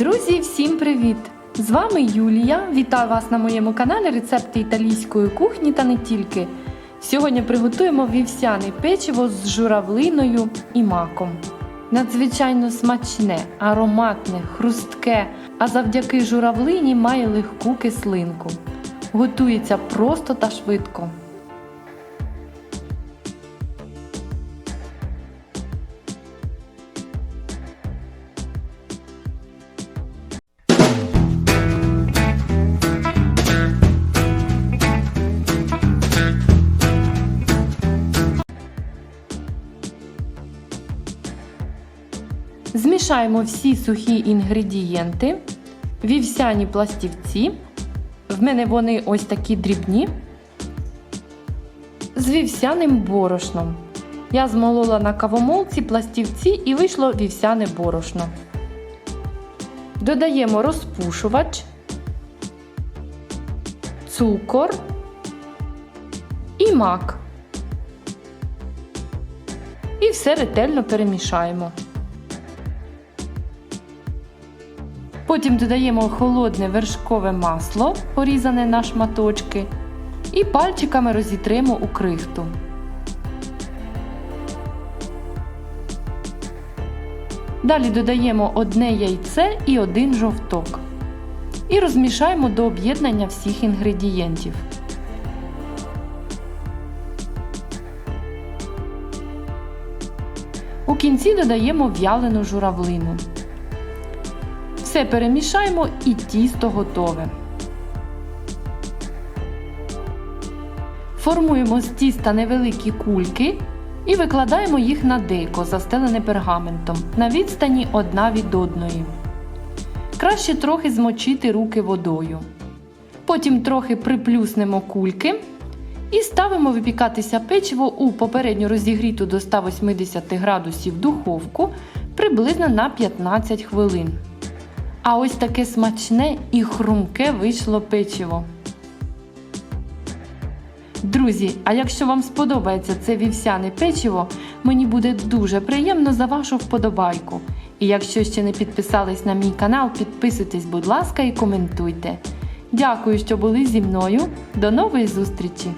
Друзі, всім привіт! З вами Юлія. Вітаю вас на моєму каналі Рецепти італійської кухні та не тільки. Сьогодні приготуємо вівсяне печиво з журавлиною і маком. Надзвичайно смачне, ароматне, хрустке, а завдяки журавлині має легку кислинку. Готується просто та швидко. Змішаємо всі сухі інгредієнти, вівсяні пластівці. В мене вони ось такі дрібні. З вівсяним борошном. Я змолола на кавомолці пластівці і вийшло вівсяне борошно. Додаємо розпушувач, цукор і мак. І все ретельно перемішаємо. Потім додаємо холодне вершкове масло, порізане на шматочки, і пальчиками розітримо у крихту. Далі додаємо одне яйце і один жовток. І розмішаємо до об'єднання всіх інгредієнтів. У кінці додаємо в'ялену журавлину. Все перемішаємо і тісто готове. Формуємо з тіста невеликі кульки і викладаємо їх на деко, застелене пергаментом, на відстані одна від одної. Краще трохи змочити руки водою. Потім трохи приплюснемо кульки і ставимо випікатися печиво у попередньо розігріту до 180 градусів духовку приблизно на 15 хвилин. А ось таке смачне і хрумке вийшло печиво. Друзі, а якщо вам сподобається це вівсяне печиво, мені буде дуже приємно за вашу вподобайку. І якщо ще не підписались на мій канал, підписуйтесь, будь ласка, і коментуйте. Дякую, що були зі мною. До нової зустрічі!